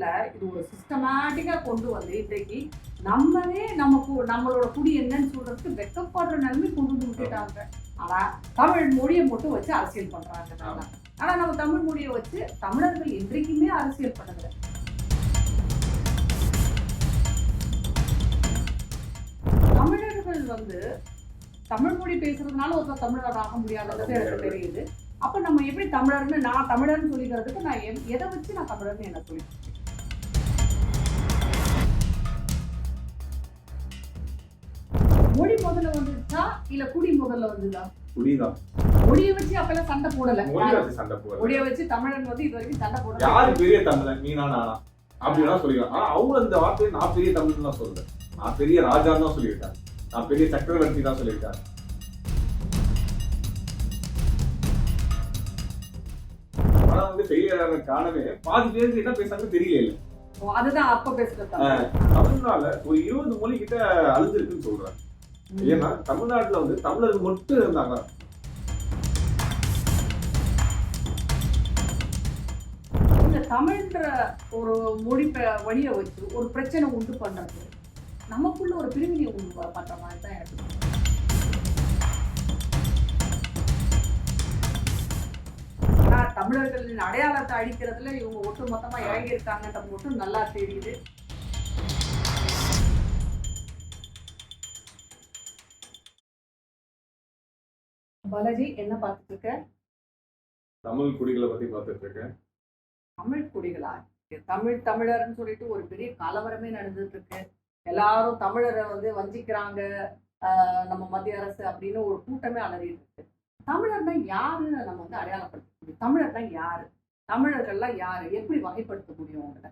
தமிழ்நாட்டுல இது ஒரு சிஸ்டமேட்டிக்கா கொண்டு வந்து இன்றைக்கு நம்மளே நமக்கு நம்மளோட குடி என்னன்னு சொல்றதுக்கு வெக்கப்படுற நிலைமை கொண்டு வந்து விட்டுட்டாங்க. ஆனா தமிழ் மொழியை மட்டும் வச்சு அரசியல் பண்றாங்க நல்லா. ஆனா நம்ம தமிழ் மொழியை வச்சு தமிழர்கள் என்றைக்குமே அரசியல் பண்ணதில்லை. தமிழர்கள் வந்து தமிழ் மொழி பேசுறதுனால ஒருத்தர் தமிழர் ஆக முடியாதுன்றது எனக்கு தெரியுது. அப்ப நம்ம எப்படி தமிழர்னு நான் தமிழர்னு சொல்லிக்கிறதுக்கு நான் எதை வச்சு நான் தமிழர்னு என்ன சொல்லி மொழி முதல்ல வந்துச்சா இல்ல குடி முதல்ல வந்துதா புரியுதான் மொழியை வச்சு அப்பெல்லாம் சண்டை போடல. மொழி வச்சு சண்டை போடுறது மொழியை வச்சு தமிழன் வந்து இது வரைக்கும் சண்டை போடல. யாரு பெரிய தமிழன்? நீனா நானா அப்படின்னா சொல்லிக்கலாம் ஆனா அவங்க இந்த வார்த்தையை நான் பெரிய தமிழன் தான் சொல்றேன். நான் பெரிய ராஜான்னு தான் சொல்லியிருக்காங்க நான் பெரிய சக்கரவர்த்தி தான் சொல்லியிருக்காங்க ஆனா வந்து ஃபெயிலியர் காரணமே பாதி பேருக்கு என்ன பேசுறாங்கன்னு தெரியல இல்ல அதுதான் அப்ப பேசுற தமிழ் தமிழ்நாட்டுல ஒரு இருபது மொழி கிட்ட அழுதுருக்குன்னு சொல்றேன் ஏன்னா தமிழ்நாட்டுல வந்து தமிழர்கள் மட்டும் இருந்தாங்க. இந்த தமிழ்ன்ற ஒரு மொழி வழியை வச்சு ஒரு பிரச்சனை உண்டு பண்றது. நமக்குள்ள ஒரு பிரிவினை உண்டு ப- பண்ற மாதிரி தான் எனக்கு தமிழர்களின் அடையாளத்தை அழிக்கிறதுல இவங்க ஒட்டு மொத்தமா இறங்கி இருக்காங்கன்றது மட்டும் நல்லா தெரியுது. பாலாஜி என்ன பார்த்துட்டு இருக்க தமிழ் குடிகளை பத்தி பார்த்துட்டு இருக்கேன் தமிழ் குடிகளா? தமிழ் தமிழர்னு சொல்லிட்டு ஒரு பெரிய கலவரமே நடந்துட்டு இருக்கு எல்லாரும் தமிழரை வந்து வஞ்சிக்கிறாங்க நம்ம மத்திய அரசு அப்படின்னு ஒரு கூட்டமே அலறிட்டு இருக்கு தமிழர்னா யாருன்னு நம்ம வந்து அடையாளப்படுத்த முடியும் தமிழர்னா யாரு? தமிழர்கள்லாம் யாரு? எப்படி வகைப்படுத்த முடியும் அவங்கள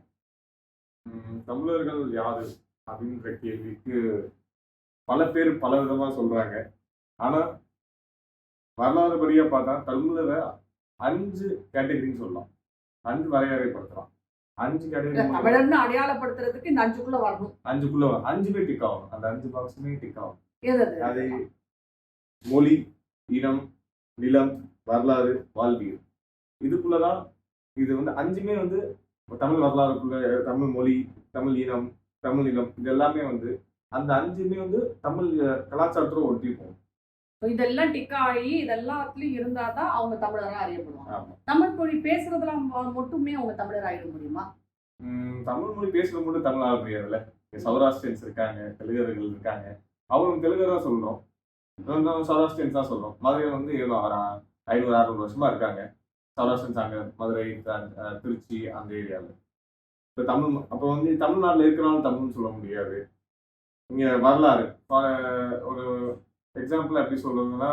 தமிழர்கள் யாரு? அப்படின்ற கேள்விக்கு பல பேர் பல விதமா சொல்றாங்க. ஆனா வரலாறு படியா பார்த்தா தமிழரை அஞ்சு கேட்டகரின்னு சொல்லலாம். அஞ்சு வரையறைப்படுத்தலாம். அஞ்சு கேட்டகரி தமிழர்னு அடையாளப்படுத்துறதுக்கு இந்த அஞ்சுக்குள்ள வரணும். அஞ்சுக்குள்ள வரும். அஞ்சுமே டிக் ஆகும் அந்த அஞ்சு பாக்ஸுமே டிக் ஆகும் அது? மொழி இனம் நிலம் வரலாறு வாழ்வியல். இதுக்குள்ளதான் இது வந்து அஞ்சுமே வந்து தமிழ் வரலாறுக்குள்ள தமிழ் மொழி தமிழ் இனம் தமிழ் நிலம் இது எல்லாமே வந்து அந்த அஞ்சுமே வந்து தமிழ் கலாச்சாரத்தோட ஒட்டி போகும் இதெல்லாம் டிக் ஆகி இதெல்லாத்துலயும் இருந்தாதான் அவங்க தமிழரா அறியப்படுவாங்க. தமிழ் மொழி பேசுறதுல மட்டுமே அவங்க தமிழர் ஆயிட முடியுமா? தமிழ் மொழி பேசுறது மட்டும் தமிழ் ஆக முடியாதுல்ல சௌராஷ்டிரியன்ஸ் இருக்காங்க தெலுங்கர்கள் இருக்காங்க. அவங்க தெலுங்கர் தான் சொல்றோம் சௌராஷ்டிரியன்ஸ் தான் சொல்றோம் மதுரையில் வந்து எவ்வளோ ஐநூறு அறுநூறு வருஷமா இருக்காங்க. சௌராஷ்டிரியன்ஸ் அங்க மதுரை திருச்சி அந்த ஏரியாவில் இப்போ தமிழ் அப்போ வந்து தமிழ்நாட்டில் இருக்கிறனாலும் தமிழ்னு சொல்ல முடியாது. இங்க வரலாறு. ஒரு எக்ஸாம்பிள் எப்படி சொல்றதுன்னா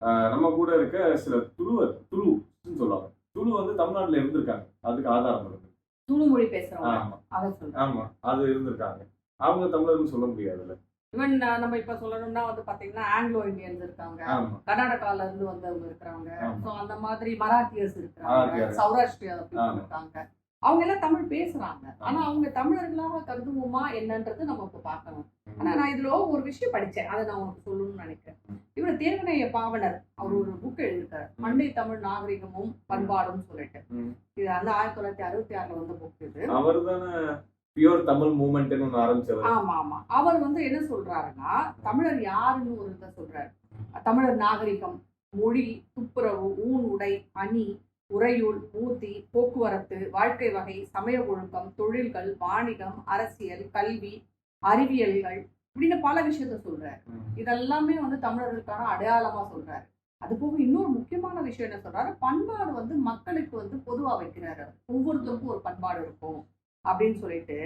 அஹ் நம்ம கூட இருக்க சில துளுவர் துளுன்னு சொல்லுவாங்க. துளு வந்து தமிழ்நாட்டில் இருந்திருக்காங்க. அதுக்கு ஆதாரம் இருக்கு. துணு மொழி பேசுறவங்க. ஆமா. அதை ஆமா. அது இருந்திருக்காங்க. அவங்க தமிழர்னு சொல்ல முடியாதுல்ல ஈவன் நம்ம இப்ப சொல்லணும்னா வந்து பாத்தீங்கன்னா ஆங்கிலோ இந்தியன்ஸ் இருக்காங்க. கர்நாடகால இருந்து வந்தவங்க இருக்கிறாங்க. சோ அந்த மாதிரி மராத்தியர்ஸ் இருக்கிறாங்க. சௌராஷ்டிரியா. இருக்காங்க அவங்க எல்லாம் தமிழ் பேசுறாங்க ஆனா. அவங்க தமிழர்களாக கருதுவோமா என்னன்றது நம்ம இப்ப பார்க்கணும் ஆனா நான் இதுல ஒரு விஷயம் படிச்சேன் அதை நான் உனக்கு சொல்லணும்னு நினைக்கிறேன். இவர் தேர்வனைய பாவனர் அவர் ஒரு புக் எழுதியிருக்காரு ம். மண்டை தமிழ் நாகரிகமும் பண்பாடும் சொல்லிட்டு. இது அந்த ஆயிரத்தி தொள்ளாயிரத்தி அறுபத்தி ஆறுல வந்த புக் இது அவர் தானே பியூர் தமிழ் மூமெண்ட்னு ஒன்று ஆரம்பிச்சவர் ஆமா ஆமா அவர் வந்து என்ன சொல்றாருன்னா தமிழர் யாருன்னு ஒரு இதை சொல்றாரு தமிழர் நாகரிகம் மொழி துப்புரவு ஊன் உடை அணி உறையூல் மூர்த்தி போக்குவரத்து வாழ்க்கை வகை சமய ஒழுக்கம் தொழில்கள் வாணிகம் அரசியல் கல்வி அறிவியல்கள் இப்படின்னு பல விஷயத்த சொல்றாரு. இதெல்லாமே வந்து தமிழர்களுக்கான அடையாளமா சொல்றாரு. அது போக இன்னொரு முக்கியமான விஷயம் என்ன சொல்றாரு? பண்பாடு வந்து மக்களுக்கு வந்து பொதுவா வைக்கிறாரு. ஒவ்வொருத்தருக்கும் ஒரு பண்பாடு இருக்கும் அப்படின்னு சொல்லிட்டு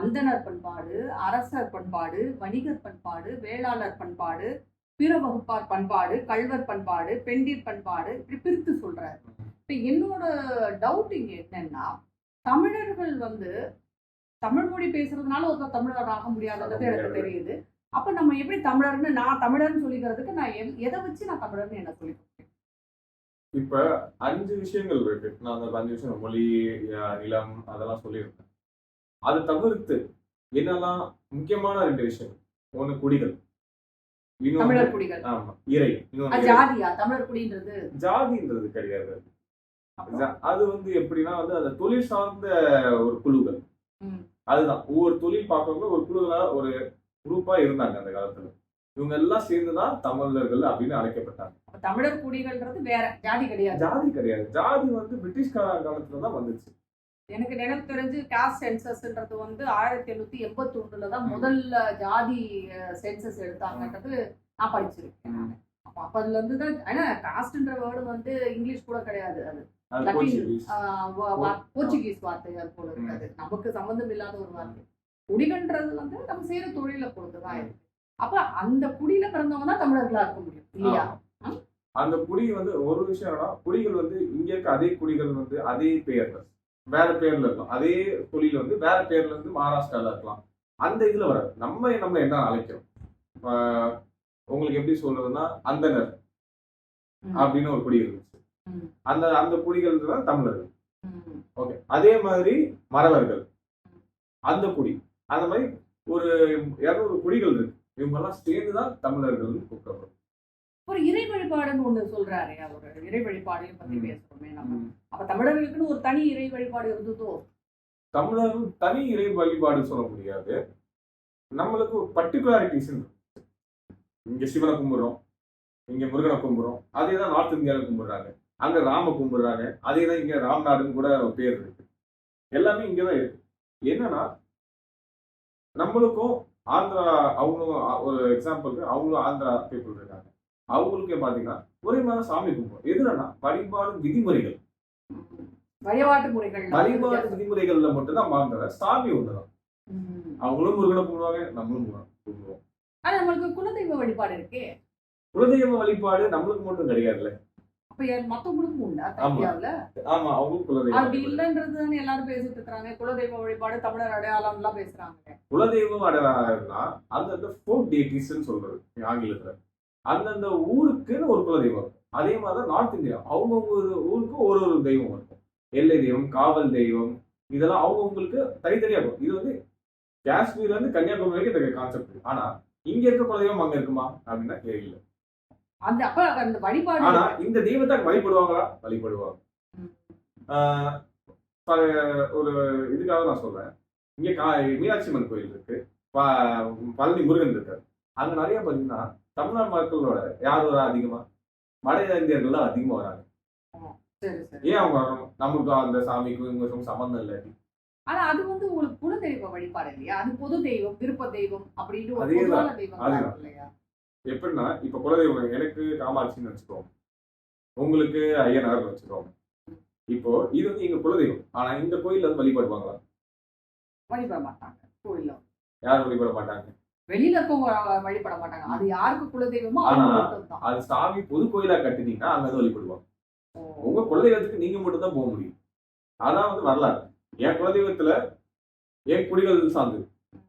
அந்தணர் பண்பாடு அரசர் பண்பாடு வணிகர் பண்பாடு வேளாளர் பண்பாடு பிற வகுப்பார் பண்பாடு கல்வர் பண்பாடு பெண்டிர் பண்பாடு இப்படி பிரித்து சொல்றாரு. இப்ப என்னோட டவுட் இங்க என்னன்னா தமிழர்கள் வந்து தமிழ் மொழி பேசுறதுனால ஒருத்தர் தமிழர் ஆக முடியாதுன்றது எனக்கு தெரியுது. அப்ப நம்ம எப்படி தமிழர்னு நான் தமிழர்னு சொல்லிக்கிறதுக்கு நான் எதை வச்சு நான் தமிழர்னு என்ன முடியும் இப்ப அஞ்சு விஷயங்கள் இருக்கு. நான் அந்த அஞ்சு விஷயம் மொழி நிலம் அதெல்லாம் சொல்லியிருக்கேன். அதை தவிர்த்து என்னெல்லாம் முக்கியமான ரெண்டு விஷயம்? ஒண்ணு குடிகள். குடிகள். ஆமா இறை. ஜாதியா? தமிழர் குடின்றது? ஜாதின்றது கிடையாது. அது வந்து எப்படின்னா வந்து அந்த தொழில் சார்ந்த ஒரு குழுக்கள். அதுதான். ஒவ்வொரு தொழில் பார்க்கறவங்க ஒரு குழுகளா ஒரு குரூப்பா இருந்தாங்க அந்த காலத்துல. இவங்க எல்லாம் சேர்ந்துதான் தமிழர்கள் அப்படின்னு அழைக்கப்பட்டாங்க. தமிழர் குடிகள்ன்றது வேற. ஜாதி கிடையாது. ஜாதி கிடையாது. ஜாதி வந்து பிரிட்டிஷ்கார காலத்துல தான் வந்துச்சு. எனக்கு நினைவு தெரிஞ்சு காஸ்ட் சென்சஸ்ன்றது வந்து ஆயிரத்தி எண்ணூத்தி எண்பத்தி ஒண்ணுல தான் முதல்ல ஜாதி சென்சஸ் எடுத்தாங்கன்றது நான் படிச்சிருக்கேன். அப்ப அதுல இருந்து தான் ஏன்னா காஸ்ட்ன்ற வேர்டு வந்து இங்கிலீஷ் கூட கிடையாது அது. போர்ச்சுகீஸ் ஆஹ் வா- வா- போர்ச்சுகீஸ் வார்த்தை அது போல இருக்காது. நமக்கு சம்பந்தம் இல்லாத ஒரு வார்த்தை. குடிகன்றது வந்து நம்ம செய்யற தொழிலை பொறுத்துதான் இருக்கு. அப்ப அந்த குடியில பிறந்தவங்க தான் தமிழர்களா இருக்க முடியும் இல்லையா. அந்த குடி வந்து ஒரு விஷயம் என்னன்னா குடிகள் வந்து இங்க இருக்க அதே குடிகள் வந்து அதே பெயர்ல. வேற பேர்ல இருக்கலாம். அதே தொழில் வந்து வேற பேர்ல இருந்து மகாராஷ்டிரால இருக்கலாம். அந்த இதுல வராது. நம்ம நம்ம என்ன அழைக்கிறோம்? உங்களுக்கு எப்படி சொல்றதுன்னா அந்தனர். அப்படின்னு ஒரு குடி இருந்துச்சு. அந்த அந்த குடிகள் தான் தமிழர்கள். ஓகே. அதே மாதிரி மறவர்கள். அந்த குடி. அந்த மாதிரி ஒரு இருநூறு குடிகள் இருக்கு. இவங்க எல்லாம் சேர்ந்து தான் தமிழர்கள் கூப்பிடப்படும் ஒரு இறை வழிபாடுன்னு ஒண்ணு சொல்றாரு அவர். இறை வழிபாடையும் பத்தி. பேசுறோமே நம்ம. அப்ப தமிழர்களுக்குன்னு ஒரு தனி இறை வழிபாடு இருந்ததோ? தமிழர்கள் தனி இறை வழிபாடு சொல்ல முடியாது. நம்மளுக்கு ஒரு பர்டிகுலாரிட்டிஸ் இங்க சிவனை கும்பிடுறோம் இங்க முருகனை கும்பிடுறோம் அதே தான் நார்த் இந்தியாவில் கும்பிடுறாங்க. அங்க ராம கும்பிடுறாங்க அதே தான் இங்க ராம்நாடுன்னு கூட பேர் இருக்கு. எல்லாமே இங்க தான் இருக்கு. என்னன்னா நம்மளுக்கும் ஆந்திரா அவங்களும் ஒரு எக்ஸாம்பிளுக்கு அவங்களும் ஆந்திரா பீப்புள் இருக்காங்க. அவங்களுக்கே பாத்தீங்கன்னா ஒரே மாதிரி சாமி கும்பிடும் எதுலன்னா வழிபாடு விதிமுறைகள். வழிபாட்டு முறைகள் வழிபாடு விதிமுறைகள்ல மட்டும்தான் மாறுற சாமி ஒண்ணுதான். அவங்களும் முருகனை கும்பிடுவாங்க நம்மளும் கும்பிடுவோம். ஆனா நம்மளுக்கு குலதெய்வ வழிபாடு இருக்கே. குலதெய்வ வழிபாடு நம்மளுக்கு மட்டும் கிடையாதுல்ல. அப்ப யார் மத்தவங்களுக்கும் உண்டா. இந்தியாவுல ஆமா அவங்களும் குலதெய்வ அப்படி. இல்லைன்றது தானே எல்லாரும் பேசிட்டு இருக்காங்க குலதெய்வ வழிபாடு தமிழர் அடையாளம் எல்லாம் பேசுறாங்க. குலதெய்வம் அடையாளம்னா அந்தந்த ஃபோக் டேட்டிஸ்ன்னு சொல்றது ஆங்கிலத்துல. அந்தந்த ஊருக்குன்னு ஒரு குலதெய்வம். இருக்கும் அதே மாதிரி நார்த் இந்தியா. அவங்கவுங்க ஊருக்கு ஒரு ஒரு தெய்வம் இருக்கும். எல்லை தெய்வம் காவல் தெய்வம் இதெல்லாம் அவங்கவுங்களுக்கு தனித்தனியா இருக்கும். இது வந்து காஷ்மீர்ல இருந்து கன்னியாகுமரி வரைக்கும் இந்த கான்செப்ட் ஆனா இங்க இருக்க குலதெய்வம் அங்க இருக்குமா? அப்படின்னா தெரியல அந்த அப்ப அந்த வழிபாடு ஆனா இந்த தெய்வத்தை வழிபடுவாங்களா? வழிபடுவாங்க. ஒரு இதுக்காக நான் சொல்றேன். இங்க கா மீனாட்சி அம்மன் கோயில் இருக்கு. பழனி முருகன் இருக்காரு. அங்க நிறைய பாத்தீங்கன்னா தமிழ்நாடு மக்களோட யார் வரா அதிகமா? வட இந்தியர்கள் தான் அதிகமா வராங்க. ஏன் அவங்க வரணும்? நமக்கு அந்த சாமிக்கும் இவங்களுக்கும் சம்மந்தம் இல்லை. ஆனா அது வந்து உங்களுக்கு குலதெய்வ வழிபாடு இல்லையா அது பொது தெய்வம் விருப்ப தெய்வம் அப்படின்னு ஒரு. பொதுவான தெய்வம். இல்லையா? எப்படின்னா இப்ப குலதெய்வம் எனக்கு காமாட்சின்னு வச்சுக்கோங்க. உங்களுக்கு ஐயனார்னு வச்சுக்கோங்க. இப்போ இது வந்து எங்க குலதெய்வம். ஆனா இந்த கோயில்ல வந்து வழிபடுவாங்களா? வழிபட மாட்டாங்க. கோயில்ல யாரும் வழிபட மாட்டாங்க. வெளியில இருக்கவங்க வழிபட மாட்டாங்க. அது யாருக்கு குலதெய்வமோ அது சாமி பொது கோயிலா கட்டினீங்கன்னா அங்க வந்து வழிபடுவாங்க. உங்க குலதெய்வத்துக்கு நீங்க மட்டும் தான் போக முடியும். அதான் வந்து வரலாறு. என் குலதெய்வத்துல என் குடிகள் சார்ந்தது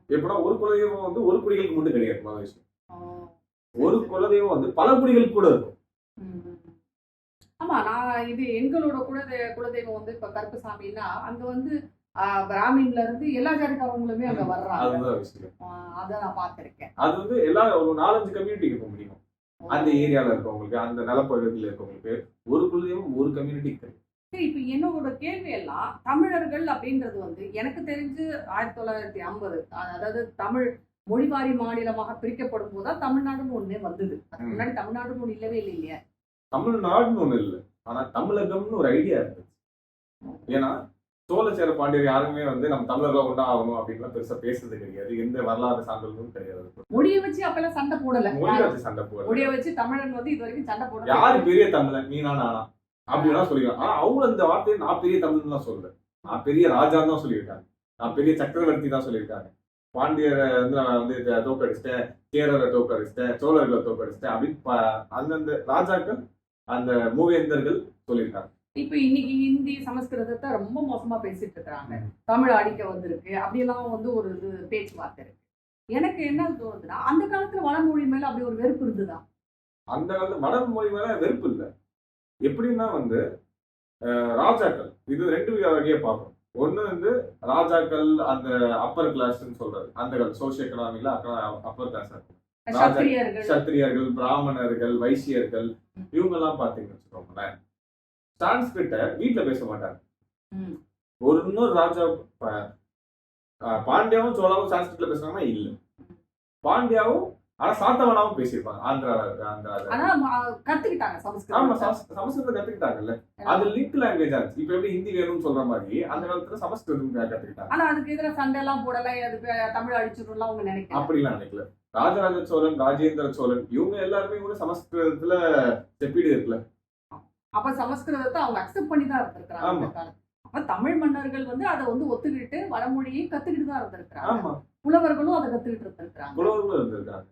எப்படின்னா ஒரு குலதெய்வம் வந்து ஒரு குடிகளுக்கு மட்டும் கிடையாது ஓ. ஒரு குலதெய்வம் வந்து பல குடிகளுக்கு கூட இருக்கும். ஆமா நான் இது எங்களோட குலதெ குலதெய்வம் வந்து இப்ப கருப்புசாமின்னா அங்க வந்து பிராமின்ல இருந்து எல்லா ஜாதிக்காரவங்களுமே அங்க வர்றாங்க. அத நான் பார்த்திருக்கேன். அது வந்து எல்லா ஒரு நாலஞ்சு கம்யூனிட்டிக்கு இருக்க முடியும். அந்த ஏரியால இருக்கவங்களுக்கு அந்த நிலப்பகுதியில் இருக்கவங்களுக்கு ஒரு குலதெய்வம் ஒரு கம்யூனிட்டிக்கு இப்ப என்னோட கேள்வி எல்லாம் தமிழர்கள் அப்படின்றது வந்து எனக்கு தெரிஞ்சு ஆயிரத்தி தொள்ளாயிரத்தி ஐம்பது அதாவது தமிழ் மொழிவாரி மாநிலமாக பிரிக்கப்படும் போதுதான் தமிழ்நாடுன்னு ஒண்ணே வந்தது. அதுக்கு. முன்னாடி தமிழ்நாடுன்னு ஒண்ணு இல்லவே இல்லை இல்லையா. தமிழ்நாடுன்னு ஒண்ணு இல்லை. ஆனா தமிழகம்னு ஒரு ஐடியா இருந்துச்சு. ஏன்னா சோழச்சேர பாண்டியர் யாருமே வந்து நம்ம தமிழர்களா ஒன்றா ஆகணும் அப்படின்லாம் பெருசா பேசுறது கிடையாது. எந்த வரலாறு சான்றுகளும் கிடையாது. மொழியை வச்சு அப்பெல்லாம் சண்டை போடல. மொழி வச்சு சண்டை போடல. மொழியை வச்சு தமிழன் வந்து இது வரைக்கும் சண்டை போடல யாரு பெரிய தமிழன்? நீனா நானா? அப்படின்னா சொல்லிக்கலாம் ஆனா அவங்களும் இந்த வார்த்தையை நான் பெரிய தமிழ்லாம் சொல்லல நான் பெரிய ராஜான்னு தான் சொல்லியிருக்காங்க. நான் பெரிய சக்கரவர்த்தி தான் சொல்லியிருக்காங்க. பாண்டியரை வந்து நான் வந்து தோக்கடிச்சிட்டேன் கேரளை தோக்கடிச்சிட்டேன் சோழர்களை தோக்கடிச்சிட்டேன் அப்படின்னு அந்தந்த ராஜாக்கள் அந்த மூவேந்தர்கள் சொல்லியிருக்காங்க. இப்ப இன்னைக்கு ஹிந்தி சமஸ்கிருதத்தை ரொம்ப மோசமா பேசிட்டு இருக்காங்க தமிழ் அடிக்க வந்திருக்கு. அப்படியெல்லாம் வந்து ஒரு இது பேச்சுவார்த்தை இருக்கு. எனக்கு என்ன தோணுதுன்னா அந்த காலத்துல வடமொழி மேல அப்படி ஒரு வெறுப்பு இருந்துதா? அந்த காலத்துல வட மொழி மேல வெறுப்பு இல்லை. எப்படின்னா வந்து ராஜாக்கள். இது ரெண்டு வகையை பார்க்கணும் ஒண்ணு வந்து ராஜாக்கள் அந்த அப்பர் கிளாஸ்ன்னு சொல்றது. அந்த சோசியோ எக்கனாமில அப்பர் கிளாஸ் இருக்கும். சத்திரியர்கள். பிராமணர்கள் வைசியர்கள் இவங்க எல்லாம் பாத்தீங்கன்னு வச்சுக்கோங்களேன். சான்ஸ்கிரிட்ட வீட்ல பேச மாட்டாங்க. ஒரு இன்னொரு ராஜா பாண்டியாவும் சோழாவும் சான்ஸ்கிரிட்ல பேசுனாங்கன்னா இல்ல. பாண்டியாவும் ஆனா சாத்தவனாவும் பேசியிருப்பாங்க. ஆந்திரா ஆந்திரா ஆனா ம- கத்துக்கிட்டாங்க ஆமா சமஸ்கிருதம் சமஸ்- சமஸ்கிருதம் கத்துக்கிட்டாங்கல்ல அது லிங்க் லாங்குவேஜ் ஆச்சு இப்ப எப்படி ஹிந்தி வேணும்னு சொல்ற மாதிரி அந்த காலத்துல சமஸ்கிருதம் கத்துக்கிட்டாங்க. ஆனா அதுக்கு எதிராக சண்டை எல்லாம் போடல. அது பே- தமிழ் அடிச்சிடலாம் அவங்க நினைக்கிறாங்க அப்படிலாம் நினைக்கல. ராஜராஜ சோழன் ராஜேந்திர சோழன் இவங்க எல்லாருமே கூட சமஸ்கிருதத்துல செப்பீடு இருக்குல்ல. அப்ப சமஸ்கிருதத்தை அவங்க அக்செப்ட் பண்ணி தான் இருந்திருக்கிறாங்க அப்ப தமிழ் மன்னர்கள் வந்து அதை வந்து ஒத்துக்கிட்டு வடமொழியை கத்துக்கிட்டு தான் இருந்திருக்கிறாங்க. ஆமா. புலவர்களும் அதை கத்துக்கிட்டு இருந்திருக்கிறாங்க. புலவர்களும் இருந்திருக்காங்க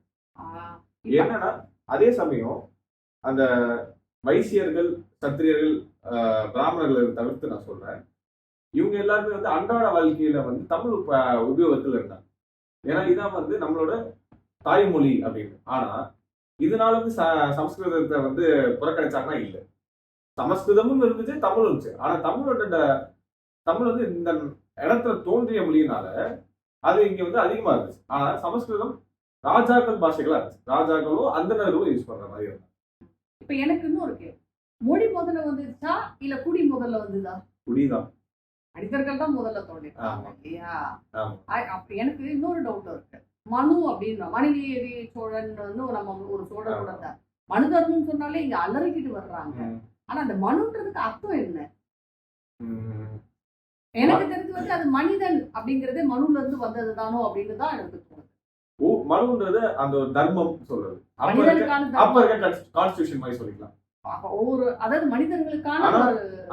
என்னன்னா அதே சமயம் அந்த வைசியர்கள் சத்திரியர்கள் பிராமணர்களை தவிர்த்து நான் சொல்றேன். இவங்க எல்லாருமே வந்து அன்றாட வாழ்க்கையில வந்து தமிழ் உபயோகத்தில் உபயோகத்துல இருந்தாங்க. ஏன்னா இதான் வந்து நம்மளோட தாய்மொழி அப்படின்னு. ஆனா இதனால வந்து ச- சமஸ்கிருதத்தை வந்து புறக்கணிச்சாங்கன்னா இல்லை. சமஸ்கிருதமும் இருந்துச்சு தமிழும் இருந்துச்சு. ஆனா தமிழோட தமிழ் வந்து இந்த இடத்துல தோன்றிய மொழியினால அது இங்க வந்து அதிகமா இருந்துச்சு. ஆனா சமஸ்கிருதம் ராஜாக்கள் பாஷைகளா இருந்துச்சு ராஜாக்களும் அந்தனர்களும் யூஸ் பண்ற மாதிரி இருந்தாங்க இப்ப எனக்கு இன்னும் இருக்கு மொழி முதல்ல வந்துச்சா? இல்ல குடி முதல்ல வந்துதா? குடிதான். மனிதர்கள் தான் முதல்ல தோன்றிருக்காங்க. இல்லையா? அப்ப எனக்கு இன்னொரு டவுட் இருக்கு. மனு அப்படின்னா மணிநீதி சோழன் வந்து நம்ம ஒரு சோழனோட மனுதர்மம் சொன்னாலே இங்க அலறிக்கிட்டு வர்றாங்க. ஆனா அந்த மனுன்றதுக்கு அர்த்தம் என்ன? எனக்கு தெரிஞ்சு வந்து அது மனிதன் அப்படிங்கறதே மனுல இருந்து வந்தது தானோ அப்படின்னு தான் எனக்கு மனுன்றது அந்த ஒரு தர்மம் சொல்றது. அப்ப இருக்க கான்ஸ்டியூஷன் மாதிரி சொல்லிக்கலாம். ஒவ்வொரு அதாவது மனிதர்களுக்கான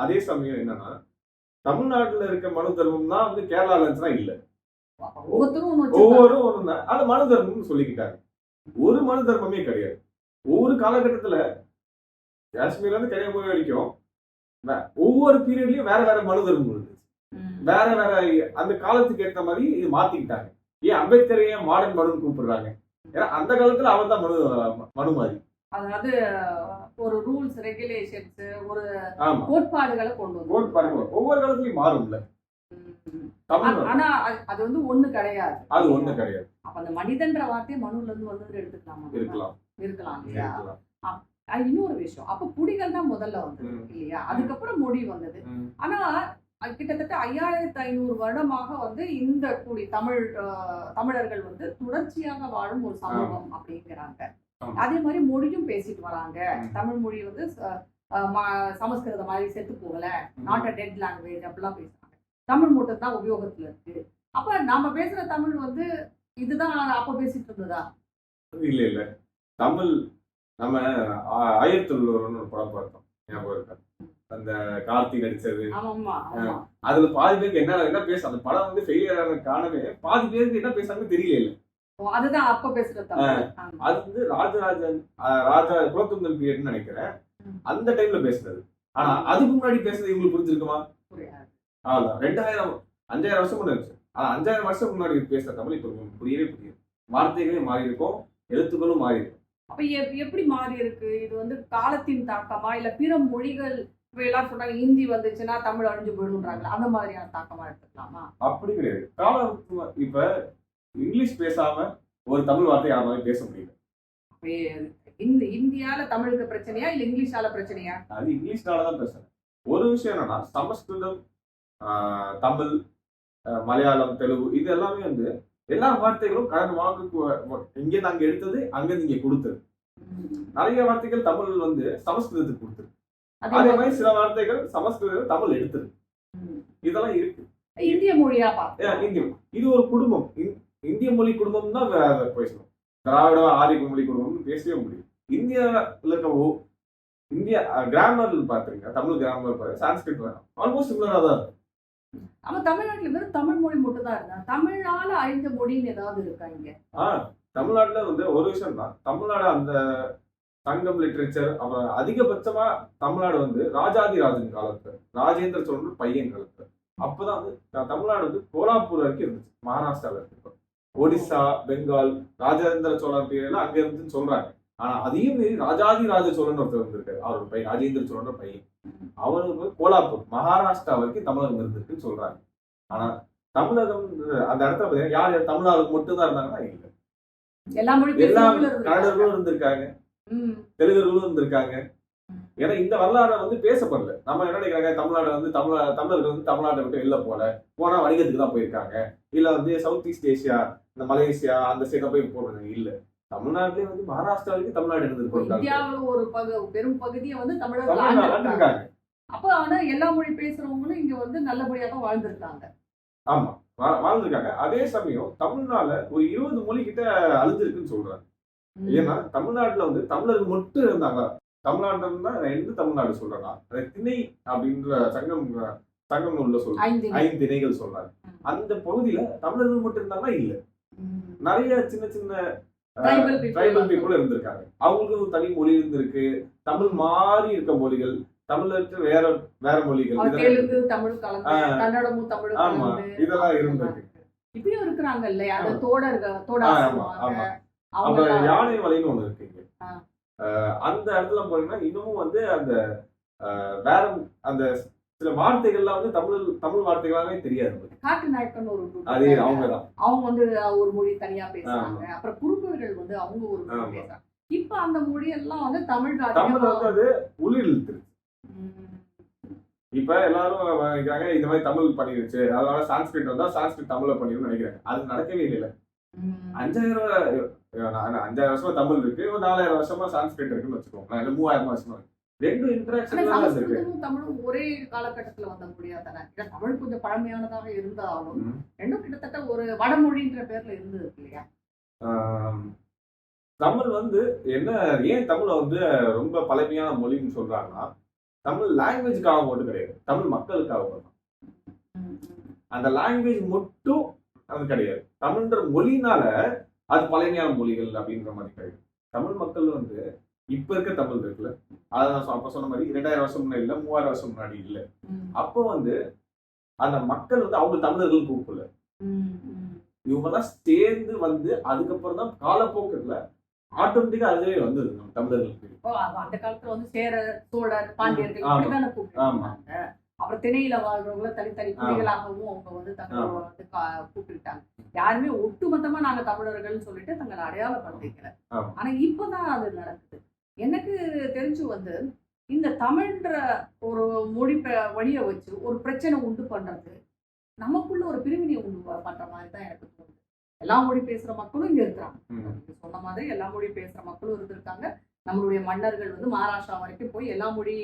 அதே சமயம் என்னன்னா தமிழ்நாட்டுல இருக்க மனு தர்மம் தான் வந்து கேரளால இருந்துச்சுன்னா இல்ல. ஒவ்வொருத்தரும் ஒண்ணு தான் அது மனு தர்மம்னு சொல்லிக்கிட்டாங்க. ஒரு மனு தர்மமே கிடையாது. ஒவ்வொரு காலகட்டத்துல காஷ்மீர்ல இருந்து கன்னியாகுமரி வரைக்கும் ஒவ்வொரு பீரியட்லயும் வேற வேற மனு தர்மம் இருந்துச்சு. வேற வேற அந்த காலத்துக்கு ஏத்த மாதிரி இது மாத்திக்கிட்டாங்க. ஏன் அம்பேத்கரை ஏன் மாடர்ன் மனுன்னு கூப்பிடுறாங்க. ஏன்னா அந்த காலத்துல அவன் தான் மனு மனு மாதிரி அதாவது ஒரு ரூல்ஸ் ரெகுலேஷன்ஸ் ஒரு கோட்பாடுகளை கொண்டு வந்து கோட் பாருங்க ஒவ்வொரு காலத்துலயும் மாறும்ல. ஆனா அது- வந்து ஒண்ணு கிடையாது. அது ஒண்ணு கிடையாது. அப்ப அந்த மனிதன்ற வார்த்தையை மனுல இருந்து வந்தது எடுத்துக்கலாமா இருக்கலாம். இருக்கலாம் இன்னொரு விஷயம். அப்ப குடிகள் தான் முதல்ல வந்தது. இல்லையா? அதுக்கப்புறம் மொழி வந்தது. ஆனா கிட்டத்தட்ட ஐயாயிரத்தி ஐநூறு வருடமாக வந்து இந்த குடி தமிழ் தமிழர்கள் வந்து தொடர்ச்சியாக வாழும் ஒரு சமூகம் அப்படிங்கிறாங்க. அதே மாதிரி மொழியும் பேசிட்டு வராங்க. தமிழ் மொழி வந்து ச- அஹ், ம- சமஸ்கிருதம் மாதிரி செத்து போகல. நாட் அ டெட் லாங்குவேஜ் அப்படிலாம் பேசுறாங்க. தமிழ் மட்டும் தான் உபயோகத்துல இருக்கு. அப்ப நாம பேசுற தமிழ் வந்து இதுதான் அப்ப பேசிட்டு இருந்ததா? இல்ல இல்ல. தமிழ் நம்ம ஆயிரத்தி தொள்ளாயிரம்னு ஒரு படம் பார்த்தோம். ஞாபகம் இருக்கா? அந்த கார்த்தி நடிச்சது. அதுல பாதி பேருக்கு என்ன என்ன பேச அந்த படம் வந்து ஃபெயிலியர் ஆன காரணமே பாதி பேருக்கு என்ன பேசுறாங்கன்னு தெரியல இல்ல அதுதான் அப்ப பேசுற தமிழ் ஆமா. அது வந்து ராஜராஜன் ராஜா குலத்துங்கன் பீரியட்னு நினைக்கிறேன். அந்த டைம்ல பேசுனது ஆனா அதுக்கு முன்னாடி பேசுனது இவங்களுக்கு புரிஞ்சிருக்குமா. அவ்வளவுதான் ரெண்டாயிரம் அஞ்சாயிரம் வருஷம் முன்னாடி இருந்துச்சு ஆனா அஞ்சாயிரம் வருஷம் முன்னாடி பேசுற தமிழ் இப்ப புரியவே புரியுது. வார்த்தைகளே மாறி இருக்கும் எழுத்துக்களும் மாறி இருக்கும் அப்ப எப்- எப்படி மாறி இருக்கு இது வந்து காலத்தின் தாக்கமா? இல்ல பிற மொழிகள் இப்ப எல்லாரும் சொல்றாங்க. ஹிந்தி வந்துச்சுன்னா தமிழ் அழிஞ்சு போயிடும்ன்றாங்களா அந்த மாதிரியான தாக்கமா எடுத்துக்கலாமா? அப்படி கிடையாது. காலம் இப்ப இங்கிலீஷ் பேசாம ஒரு தமிழ் வார்த்தை யாராலும் பேச முடியல இந்த இந்தியால தமிழுக்கு பிரச்சனையா? இல்ல இங்கிலீஷால பிரச்சனையா? அது இங்கிலீஷ்னால தான் பேசுறேன். ஒரு விஷயம் என்னன்னா சமஸ்கிருதம் தமிழ் மலையாளம் தெலுங்கு இது எல்லாமே வந்து எல்லா வார்த்தைகளும் கடன் வாங்க இங்கேருந்து அங்க எடுத்தது அங்கிருந்து இங்க கொடுத்தது. நிறைய வார்த்தைகள் தமிழ் வந்து சமஸ்கிருதத்துக்கு கொடுத்தது அதே மாதிரி சில வார்த்தைகள் சமஸ்கிருதம் தமிழ் எடுத்தது ம். இதெல்லாம் இருக்கு. இந்திய மொழியா இந்திய இது ஒரு குடும்பம். இந்- இந்திய மொழி குடும்பம் தான் பேசணும் திராவிட ஆரிய மொழி குடும்பம்னு பேசவே முடியும் இந்தியாவில் இருக்க ஓ- இந்தியா கிராமர் பாத்துருங்க. தமிழ் கிராமர் பாருங்க. சான்ஸ்கிரிட் ஆல்மோஸ்ட் சிமிலரா தான் இருக்கும் நம்ம தமிழ்நாட்டுல வெறும் தமிழ் மொழி மட்டும் தான் இருந்தா தமிழால அழிஞ்ச மொழின்னு ஏதாவது இருக்கா இங்க? ஆ தமிழ்நாட்டுல வந்து ஒரு விஷயம் தான் தமிழ்நாடு அந்த சங்கம் லிட்ரேச்சர் அப்புறம் அதிகபட்சமா தமிழ்நாடு வந்து ராஜாதி ராஜன் காலத்துல ராஜேந்திர சோழன் பையன் காலத்துல. அப்பதான் வந்து தமிழ்நாடு வந்து கோலாப்பூர் வரைக்கும் இருந்துச்சு மகாராஷ்டிரால இருக்கு. ஒடிசா பெங்கால் ராஜேந்திர சோழன் பீரியட்ல அங்க இருந்துன்னு சொல்றாங்க. ஆனா அதையும் மீறி ராஜாதி ராஜ சோழன் ஒருத்தர் வந்திருக்காரு அவரோட பையன் ராஜேந்திர சோழனோட பையன். அவருக்கு கோலாப்பூர் மகாராஷ்டிரா வரைக்கும் தமிழகம் இருந்திருக்குன்னு சொல்றாங்க. ஆனா தமிழகம் அந்த இடத்துல பாத்தீங்கன்னா யார் யார் தமிழ்நாடு மட்டும் தான் இருந்தாங்கன்னா இல்ல. எல்லா மொழி எல்லா. கன்னடர்களும் இருந்திருக்காங்க. தெலுங்கர்களும் இருந்திருக்காங்க. ஏன்னா இந்த வரலாறு வந்து பேசப்படல. நம்ம என்ன நினைக்கிறாங்க? தமிழ்நாடு வந்து தமிழ தமிழர்கள் வந்து தமிழ்நாட்டை விட்டு வெளில போல போனா வணிகத்துக்கு தான் போயிருக்காங்க. இல்ல வந்து சவுத் ஈஸ்ட் ஏசியா இந்த மலேசியா அந்த சைடா போய் போறது இல்ல. தமிழ்நாட்டிலே வந்து மகாராஷ்டிரா வரைக்கும் தமிழ்நாடு இருந்திருக்காங்க ஒரு பகு பெரும் பகுதியை வந்து தமிழர்கள் இருக்காங்க. அப்ப ஆனா எல்லா மொழி பேசுறவங்களும் இங்க வந்து நல்லபடியா தான் வாழ்ந்திருக்காங்க. ஆமா. வாழ்ந்திருக்காங்க. அதே சமயம் தமிழ்நாடுல ஒரு இருபது மொழி கிட்ட அழிஞ்சிருக்குன்னு சொல்றாங்க. ஏன்னா தமிழ்நாட்டுல வந்து தமிழர்கள் மட்டும் இருந்தாங்க. தமிழ்நாட்டுல எந்த தமிழ்நாடு சொல்றேன்னா திணை அப்படின்ற சங்கம் சங்கம் உள்ள சொல்றாங்க. ஐந்து ஐந்து திணைகள் சொல்றாங்க. ம். அந்த பகுதியில தமிழர்கள் மட்டும் இருந்தாங்கன்னா இல்ல. நிறைய சின்ன சின்ன ட்ரைபல் பீப்புள் இருந்திருக்காங்க. அவங்களுக்கு தனி மொழி இருந்திருக்கு. தமிழ் மாறி இருக்க மொழிகள். தமிழ்ல வேற வேற மொழிகள். தெலுங்கு தமிழ். கன்னடமும் தமிழும் ஆமா. இதெல்லாம் இருந்திருக்கு. இப்பயும் இருக்கிறாங்க இல்லையா. தோடர்கள் தோடா அப்புறம் யானை மலைன்னு ஒண்ணு இருக்கு இங்க ஆ. அஹ் அந்த இடத்துல போனீங்கன்னா இன்னமும் வந்து அந்த வேற அந்த சில வார்த்தைகள்லாம் வந்து தமிழ் தமிழ் வார்த்தைகளாவே தெரியாது. காட்டு நாயக்கன் ஒரு அது இருக்காங்க. அவங்கதான் அவங்க வந்து ஒரு மொழி தனியா பேசுறாங்க அப்புறம் குறும்பர்கள் வந்து அவங்க ஒரு மொழி. பேசுறாங்க இப்ப அந்த மொழி எல்லாம் வந்து தமிழ் தமிழ் வந்து அது உளிர் இழுத்துருச்சு ம். இப்ப எல்லாரும் நினைக்கிறாங்க இந்த மாதிரி தமிழ் பண்ணிருச்சு அதனால சான்ஸ்கிரிட் வந்தா சான்ஸ்கிரிட் தமிழ்ல பண்ணிருன்னு நினைக்கிறாங்க அது நடக்கவே இல்லை. அஞ்சாயிரம் அஞ்சாயிரம் வருஷமா தமிழ் இருக்கு. ஒரு நாலாயிரம் வருஷமா சான்ஸ்கிரிட் இருக்குன்னு வச்சுக்கோங்க இல்ல மூவாயிரம் வருஷமா இருக்கு. ரெண்டு இன்டராக்ஷன் தமிழும் ஒரே காலகட்டத்துல வந்த மொழியா தானே? ஏன்னா தமிழ் கொஞ்சம் பழமையானதாக இருந்தாலும். ரெண்டும் கிட்டத்தட்ட ஒரு வடமொழின்ற பேர்ல இருந்தது இல்லையா? தமிழ் வந்து என்ன ஏன் தமிழை வந்து ரொம்ப பழமையான மொழின்னு சொல்றாங்கன்னா தமிழ் லாங்குவேஜ்க்காக மட்டும் கிடையாது. தமிழ் மக்களுக்காக மட்டும். அந்த லாங்குவேஜ் மட்டும் அது கிடையாது. தமிழ்ன்ற மொழினால அது பழமையான மொழிகள் அப்படின்ற மாதிரி கிடையாது. தமிழ் மக்கள் வந்து இப்ப இருக்க தமிழ் இருக்குல்ல. அதை நான் சொ- அப்ப சொன்ன மாதிரி ரெண்டாயிரம் வருஷம் முன்னாடி இல்ல மூவாயிரம் வருஷம் முன்னாடி இல்ல. அப்போ வந்து அந்த மக்கள் வந்து அவங்க தமிழர்கள் கூப்பிடல. இவங்கெல்லாம் சேர்ந்து வந்து அதுக்கப்புறம் தான் காலப்போக்கில் ஆட்டோமேட்டிக்கா அதுவே வந்தது நம்ம தமிழர்களுக்கு. அந்த காலத்துல வந்து சேர சோழர் பாண்டியர்கள் ஆமா. அப்புறம் திணையில வாழ்றவங்கள தனித்தனி. குடிகளாகவும் அவங்க வந்து தங்களை. வந்து கூப்பிட்டுட்டாங்க யாருமே ஒட்டுமொத்தமா நாங்க தமிழர்கள்னு சொல்லிட்டு தங்களை அடையாளப்படுத்திக்கல. ஆனா இப்பதான் அது நடக்குது. எனக்கு தெரிஞ்சு வந்து இந்த தமிழ்ன்ற ஒரு மொழி வழியை வச்சு ஒரு பிரச்சனை உண்டு பண்றது நமக்குள்ள ஒரு பிரிவினை உண்டு பண்ற மாதிரி தான் எனக்கு தோணுது. எல்லா மொழி பேசுற மக்களும் இங்க இருக்கிறாங்க. சொன்ன மாதிரி எல்லா மொழி பேசுற மக்களும் இருந்திருக்காங்க. நம்மளுடைய மன்னர்கள் வந்து மகாராஷ்டிரா வரைக்கும் போய் எல்லா மொழி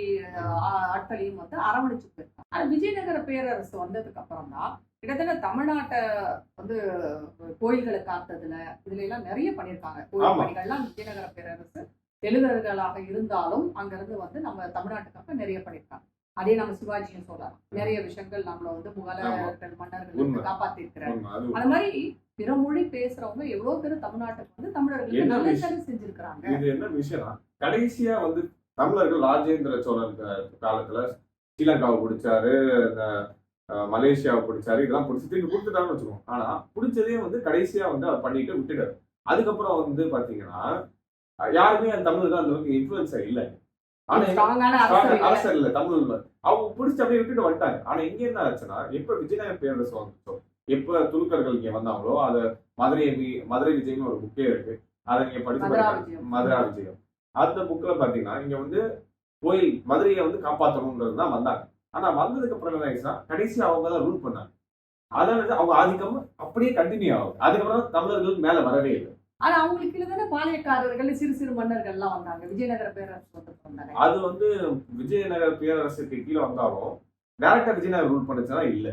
ஆட்களையும் வந்து அரவணைச்சு போயிருக்காங்க. ஆனா விஜயநகர பேரரசு வந்ததுக்கு அப்புறம் தான் கிட்டத்தட்ட தமிழ்நாட்டை வந்து கோயில்களை காத்ததுல இதுல எல்லாம் நிறைய பண்ணியிருக்காங்க. கோயில். பணிகள்லாம் விஜயநகர பேரரசு தெலுங்கர்களாக இருந்தாலும் அங்கிருந்து வந்து நம்ம தமிழ்நாட்டுக்காக நிறைய பண்ணியிருக்காங்க. அதே நம்ம சிவாஜியும் சொல்லலாம். நிறைய விஷயங்கள் நம்மள வந்து முகலர்கள் மன்னர்கள் அது அந்த மாதிரி பிற மொழி பேசுறவங்க எவ்வளவு பேர் தமிழ்நாட்டுக்கு வந்து தமிழர்களுக்கு நல்ல விஷயம்? செஞ்சிருக்கிறாங்க. இது என்ன விஷயம்னா கடைசியா வந்து தமிழர்கள் ராஜேந்திர சோழன் காலத்துல ஸ்ரீலங்காவை பிடிச்சாரு இந்த மலேசியாவை பிடிச்சாரு இதெல்லாம் பிடிச்சி திருப்பி கொடுத்துட்டாருன்னு வச்சுக்கோங்க. ஆனா பிடிச்சதே வந்து கடைசியா வந்து அவர் பண்ணிட்டு விட்டுட்டாரு. அதுக்கப்புறம் வந்து பாத்தீங்கன்னா யாருமே அந்த தமிழுக்கு அந்த அளவுக்கு இன்ஃபுளுன்ஸா இல்லை. அரசர் இல்ல. தமிழ்ல அவங்க பிடிச்சி அப்படியே விட்டுட்டு வந்துட்டாங்க. ஆனா இங்க என்ன ஆச்சுன்னா எப்ப விஜயநகர பேரரசு வந்துச்சோ எப்ப துலுக்கர்கள் இங்க வந்தாங்களோ அது மதுரை மதுரை விஜயம்னு ஒரு புக்கே இருக்கு. அதை நீங்க படிச்சு மதுரா. விஜயம். மதுரா விஜயம். அந்த புக்ல பாத்தீங்கன்னா இங்க வந்து கோயில் மதுரையை வந்து காப்பாற்றணும்ன்றது தான் வந்தாங்க. ஆனா வந்ததுக்கு அப்புறம் என்ன ஆயிடுச்சுன்னா கடைசி அவங்க தான் ரூல் பண்ணாங்க. அதாவது அவங்க ஆதிக்கம் அப்படியே கண்டினியூ ஆகும் அதுக்கப்புறம் தமிழர்கள் மேல வரவே இல்லை. ஆனா அவங்களுக்கு கீழே தானே பாளையக்காரர்கள் சிறு சிறு மன்னர்கள் எல்லாம் வந்தாங்க. விஜயநகர பேரரசு வந்து வந்தாங்க. அது வந்து விஜயநகர பேரரசுக்கு கீழே வந்தாலும் டேரக்டா விஜயநகர் ரூல் பண்ணுச்சுன்னா இல்ல.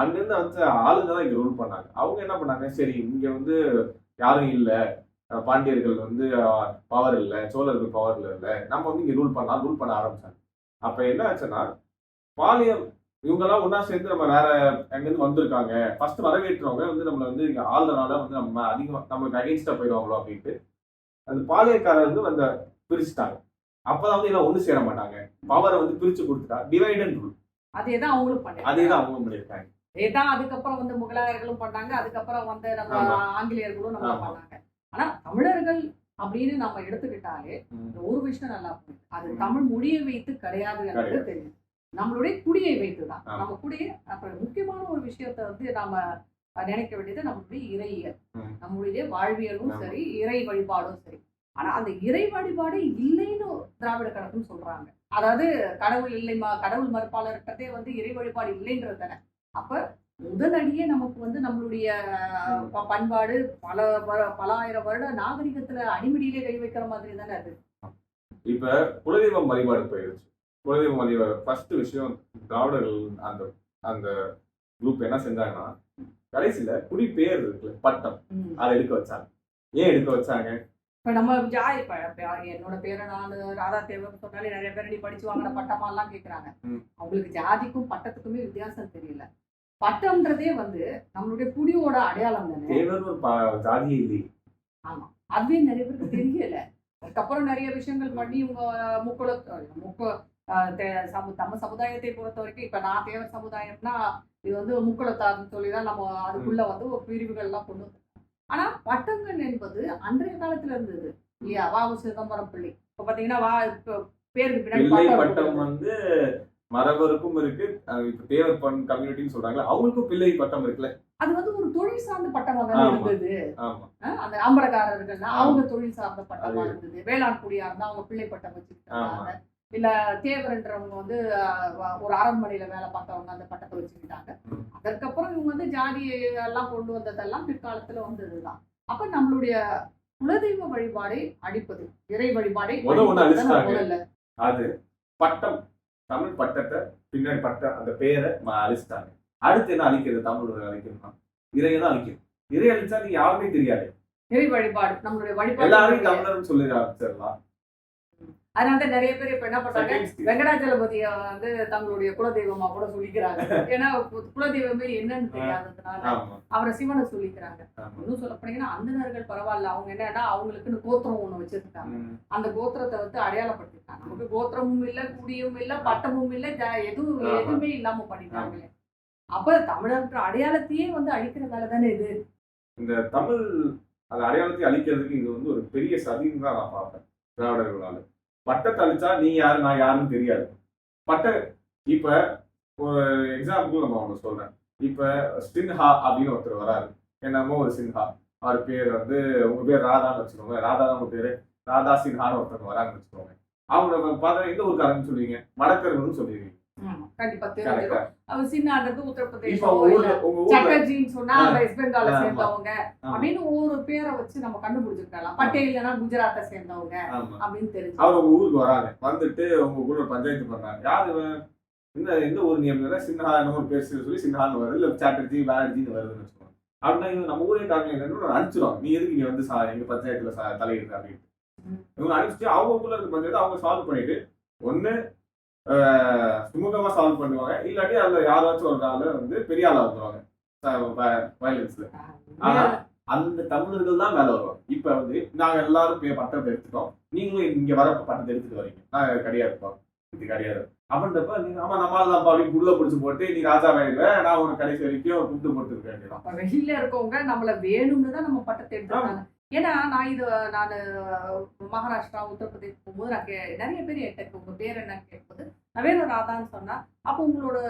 அங்கிருந்து வந்து ஆளுங்க தான் இங்க ரூல் பண்ணாங்க. அவங்க என்ன பண்ணாங்க? சரி இங்க வந்து யாரும் இல்ல. பாண்டியர்கள் வந்து பவர் இல்ல. சோழர்கள் பவர்ல இல்ல. நம்ம வந்து இங்க ரூல் பண்ணலாம் ரூல் பண்ண ஆரம்பிச்சாங்க. அப்ப என்ன ஆச்சுன்னா பாளையம் இவங்கெல்லாம் ஒண்ணா சேர்ந்து நம்ம வேற எங்கிருந்து வந்திருக்காங்க. ஃபர்ஸ்ட் வரவேற்றவங்க வந்து நம்மள வந்து இங்க ஆளுறனால வந்து நம்ம அதிகமா நம்மளுக்கு அகைன்ஸ்டா போயிடுவாங்களோ அப்படின்ட்டு அந்த பாளையக்காரர் வந்து அந்த பிரிச்சுட்டாங்க. அப்பதான் வந்து எல்லாம் ஒண்ணு சேர மாட்டாங்க. பவரை வந்து பிரிச்சு கொடுத்துட்டா டிவைட் அண்ட் ரூல் அதேதான் அவங்களும் பண்ணாங்க அதே தான் அவங்க பண்ணியிருக்காங்க இதேதான் அதுக்கப்புறம் வந்து முகலாயர்களும் பண்ணாங்க. அதுக்கப்புறம் வந்து நம்ம. ஆங்கிலேயர்களும் நம்ம. பண்ணாங்க. ஆனா தமிழர்கள் அப்படின்னு நம்ம எடுத்துக்கிட்டாலே ஒரு விஷயம் நல்லா அது. தமிழ் மொழியை வைத்து கிடையாது என்பது. தெரியும். நம்மளுடைய குடியை வைத்து தான் ஆமா. நம்ம குடியை அப்புறம் முக்கியமான ஒரு விஷயத்தை வந்து நாம நினைக்க வேண்டியது நம்மளுடைய இறையியல். நம்மளுடைய வாழ்வியலும். சரி இறை வழிபாடும் சரி. ஆனா அந்த இறை வழிபாடு இல்லைன்னு திராவிட கழகம் சொல்றாங்க. அதாவது கடவுள் இல்லை கடவுள் மறுப்பாளர்கிட்டதே வந்து இறை வழிபாடு இல்லைன்றது தானே. அப்ப முதலடியே நமக்கு வந்து நம்மளுடைய பண்பாடு பல பல ஆயிரம் வருட நாகரிகத்துல அடிமடியிலே கை வைக்கிற மாதிரி தானே அது. இப்ப குலதெய்வம் வழிபாடு போயிருச்சு. குலதெய்வம் வழிபாடு ஃபர்ஸ்ட் விஷயம் திராவிடர்கள் அந்த அந்த குரூப் என்ன செஞ்சாங்கன்னா கடைசியில குடி பேர் இருக்குல்ல பட்டம். அதை எடுக்க வச்சாங்க. ஏன் எடுக்க வச்சாங்க? இப்ப நம்ம ஜா இப்ப இப்ப என்னோட பேரை நான் ராதா தேவன் சொன்னாலே நிறைய பேர் நீ படிச்சு வாங்கின பட்டமா எல்லாம் கேக்குறாங்க. ம். அவங்களுக்கு ஜாதிக்கும் பட்டத்துக்குமே வித்தியாசம் தெரியல. பட்டம்ன்றதே வந்து நம்மளுடைய குடியோட அடையாளம் தானே? தேவர் ஒரு ஜாதியே இல்லை அதுவே நிறைய பேருக்கு தெரியல. அதுக்கப்புறம் நிறைய விஷயங்கள் பண்ணி இவங்க முக்குல முக்க நம்ம சமுதாயத்தை பொறுத்த வரைக்கும் இப்ப நான் தேவர் சமுதாயம்னா இது வந்து முக்குளத்தார்னு சொல்லி தான் நம்ம அதுக்குள்ள வந்து ஒரு பிரிவுகள்லாம் கொண்டு ஆனா பட்டங்கள் என்பது அன்றைய காலத்துல இருந்தது. இல்லையா? வாவு சிதம்பரம் பிள்ளை. இப்ப பாத்தீங்கன்னா வா. பேருக்கு பின்னாடி பட்டம். வந்து மரபருக்கும் இருக்கு. இப்ப தேவர் பண் கம்யூனிட்டின்னு சொல்றாங்களா அவங்களுக்கும் பிள்ளை பட்டம் இருக்குல்ல? அது வந்து ஒரு தொழில் சார்ந்த பட்டமா தானே ஆமா. இருந்தது. அந்த அம்பலக்காரர்கள்னா. அவங்க தொழில் சார்ந்த பட்டமா இருந்தது. வேளாண் குடியா இருந்தா அவங்க பிள்ளை பட்டம் ஆமா. இல்ல தேவர்ன்றவங்க வந்து ஒரு அரண்மனையில வேலை பார்த்தவங்க அந்த பட்டத்தை வச்சுக்கிட்டாங்க. அதற்கப்புறம் இவங்க வந்து ஜாதி எல்லாம் கொண்டு வந்ததெல்லாம் பிற்காலத்துல வந்ததுதான். அப்ப நம்மளுடைய குலதெய்வ வழிபாடை அடிப்பது. இறை வழிபாடை தான் அது பட்டம் தமிழ் பட்டத்தை பின்னாடி பட்டம் அந்த பேரை அழிச்சிட்டாங்க. அடுத்து என்ன அழிக்கிறது? தமிழ் அழிக்கணும்னா இறையை தான் அழிக்கணும் இறை அழிச்சா யாருமே தெரியாது. இறை வழிபாடு நம்மளுடைய எல்லாரும் வழிபாடு தமிழர்னு சொல்லி ஆரம்பிச்சிடலாம். அதனால தான் நிறைய பேர் இப்ப என்ன பண்றாங்க. வெங்கடாச்சலபதிய வந்து தங்களுடைய குலதெய்வமா கூட சொல்லிக்கிறாங்க. ஏன்னா குலதெய்வமே என்னன்னு தெரியாததுனால அவரை சிவனை சொல்லிக்கிறாங்க. இன்னும் சொல்ல போனீங்கன்னா அந்தனர்கள் பரவாயில்ல. அவங்க என்னன்னா அவங்களுக்குன்னு கோத்திரம் ஒண்ணு வச்சிருக்காங்க. அந்த கோத்திரத்தை வந்து அடையாளப்படுத்திருக்காங்க நமக்கு கோத்திரமும் இல்ல குடியும் இல்ல பட்டமும் இல்ல எதுவும். எதுவுமே இல்லாம பண்ணிட்டாங்களே. அப்ப தமிழர் அடையாளத்தையே வந்து அழிக்கிற வேலை தானே இது? இந்த தமிழ் அந்த அடையாளத்தை அழிக்கிறதுக்கு இது வந்து ஒரு பெரிய சதின்னு தான் நான் பார்ப்பேன் திராவிடர்களால. பட்டத்தை அழிச்சா நீ யாரு நான் யாருன்னு தெரியாது. பட்ட இப்ப ஒரு எக்ஸாம்பிள் நம்ம ஒன்று சொல்றேன். இப்ப சின்ஹா அப்படின்னு ஒருத்தர் வராரு. என்னமோ ஒரு சின்ஹா. அவர் பேர் வந்து உங்க பேர் ராதான்னு வச்சுக்கோங்க ராதா தான் உங்க பேரு. ராதா சின்ஹான்னு ஒருத்தர் வராங்கன்னு வச்சுக்கோங்க. அவங்க பார்த்தா எந்த ஊருக்காரன்னு சொல்லுவீங்க? மடக்கர்கள்னு சொல்லுவீங்க. கண்டிப்பா தெரிஞ்சிடும் அவர் சின்னான்றது உத்தரப்பிரதேசம் சட்டர்ஜின்னு சொன்னா. வெஸ்ட் பெங்கால. சேர்ந்தவங்க அப்படின்னு ஒரு பேரை வச்சு நம்ம கண்டுபிடிச்சிருக்கலாம். பட்டேல்னா குஜராத்தை சேர்ந்தவங்க அப்படின்னு தெரிஞ்சு அவர் உங்க ஊருக்கு வராங்க வந்துட்டு உங்க ஊர்ல பஞ்சாயத்து பண்றாங்க யாரு? இந்த எந்த ஊர் நியமனம் சின்ஹா ஒரு பேர் சொல்லி சின்ஹான்னு வருது. இல்ல சாட்டர்ஜி பானர்ஜின்னு வருதுன்னு வச்சுக்கோங்க. அப்படின்னா இவங்க நம்ம ஊரே காரணம் என்னன்னு அனுப்பிச்சிடும் நீ எதுக்கு இங்க வந்து சா- எங்க பஞ்சாயத்துல தலையிடுற அப்படின்னு. ம். இவங்க அனுப்பிச்சிட்டு அவங்க ஊர்ல இருக்க பஞ்சாயத்து அவங்க சால்வ் பண்ணிட்டு ஒண்ணு ஆஹ், சுமூகமா சால்வ் பண்ணுவாங்க. இல்லாட்டி அதுல யாராச்சும் ஒரு ஆளு வந்து பெரிய ஆளா வந்துருவாங்க. வயலன்ஸ்ல ஆனா அந்த தமிழர்கள் தான் மேல வருவாங்க. இப்ப வந்து நாங்க எல்லாரும் பட்டத்தை எடுத்துட்டோம். நீங்களும் இங்க வர பட்டத்தை எடுத்துட்டு வரீங்க. நாங்க கிடையாது இருப்போம் இது கிடையாது அப்படின்றப்ப நீங்க ஆமா நம்மளால தான் அப்படி உள்ள பிடிச்சு போட்டு நீ ராஜா வேலையில நான் உனக்கு கடைசி வரைக்கும் குண்டு போட்டு இருக்க வேண்டியதான் வெளியில இருக்கவங்க நம்மள வேணும்னு தான் நம்ம பட்டத்தை எடுத்துருக்காங்க. ஏன்னா நான் இது நான் மகாராஷ்டிரா உத்தரப்பிரதேஷ் போகும்போது நான் கே- நிறைய பேர் என்கிட்ட உங்க பேர் என்ன கேட்கும்போது நான் வேற ராதான்னு சொன்னா அப்போ உங்களோட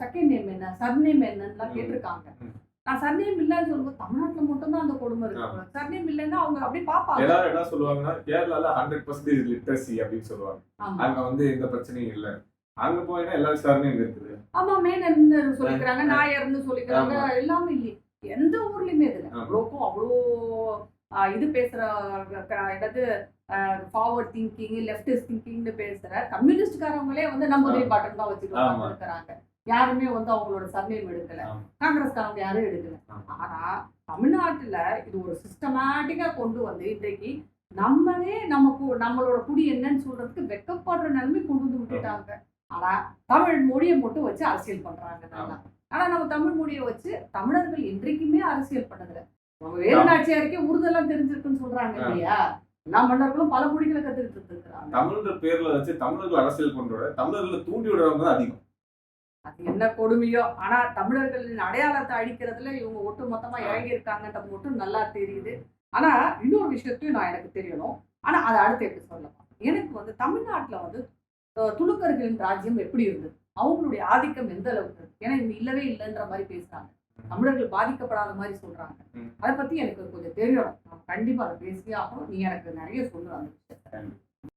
செகண்ட் நேம் என்ன? சர்நேம் என்னன்னு ம். கேட்டிருக்காங்க. நான் சர்நேம் இல்லைன்னு சொல்லும்போது தமிழ்நாட்டுல மட்டும்தான் அந்த கொடுமை இருக்கு. சர்நேம் இல்லைன்னா அவங்க அப்படியே பாப்பாங்க எல்லாரும் என்ன சொல்லுவாங்கன்னா கேரளால ஹண்ட்ரட் பர்சன்டேஜ் லிட்ரஸி அப்படின்னு சொல்லுவாங்க. அங்க வந்து எந்த பிரச்சனையும் இல்ல. அங்க போயினா எல்லாரும் சரணையும் இருக்குது. ஆமா மேனன்னு சொல்லிக்கிறாங்க நாயர்னு சொல்லிக்கிறாங்க. எல்லாமே இல்லையே. எந்த ஊர்லயுமே இதுல. அவ்வளோக்கும் அவ்வளோ இது பேசுற க- என்னது ஃபார்வர்ட் திங்கிங் லெஃப்டிஸ்ட் திங்கிங்னு பேசுற கம்யூனிஸ்ட்காரங்களே வந்து நம்பூதிரி பாட்டன் தான் வச்சுட்டு. உட்கார்ந்திருக்கிறாங்க. யாருமே வந்து அவங்களோட சர்நேம் எடுக்கல. காங்கிரஸ்காரங்க யாரும் எடுக்கல. ஆனா தமிழ்நாட்டுல இது ஒரு சிஸ்டமேட்டிக்கா கொண்டு வந்து இன்றைக்கு நம்மளே நமக்கு நம்மளோட குடி என்னன்னு சொல்றதுக்கு வெக்கப்படுற நிலைமை கொண்டு வந்து விட்டுட்டாங்க. ஆனா தமிழ் மொழியை மட்டும் வச்சு அரசியல் பண்றாங்க ஆனா நம்ம தமிழ் மொழியை வச்சு தமிழர்கள் என்றைக்குமே அரசியல் பண்ணதில்ல. நம்ம வேலுநாச்சியாருக்கே உருதெல்லாம் தெரிஞ்சிருக்குன்னு சொல்றாங்க. இல்லையா? எல்லா மன்னர்களும் பல மொழிகளை கத்துக்கிட்டு இருக்கிறாங்க தமிழ்ன்ற பேர்ல வச்சு தமிழர்கள் அரசியல் பண்றோட தமிழர்களை தூண்டி விடுறவங்க தான் அதிகம். அது என்ன கொடுமையோ? ஆனா தமிழர்களின் அடையாளத்தை அழிக்கிறதுல இவங்க ஒட்டு மொத்தமா இறங்கி இருக்காங்கன்றது மட்டும் நல்லா தெரியுது. ஆனா இன்னொரு விஷயத்தையும் நான் எனக்கு தெரியணும். ஆனா அதை அடுத்து எப்படி சொல்லலாம்? எனக்கு வந்து தமிழ்நாட்டுல வந்து அஹ், துலுக்கர்களின் ராஜ்யம் எப்படி இருந்தது? அவங்களுடைய ஆதிக்கம் எந்த அளவுக்கு? ஏன்னா இவங்க இல்லவே இல்லைன்ற மாதிரி பேசுறாங்க. தமிழர்கள் பாதிக்கப்படாத மாதிரி சொல்றாங்க. அதை பத்தி எனக்கு கொஞ்சம் தெரியணும் நான் கண்டிப்பா அதை பேசியே ஆகணும். நீ எனக்கு நிறைய சொல்லு அந்த விஷயத்த.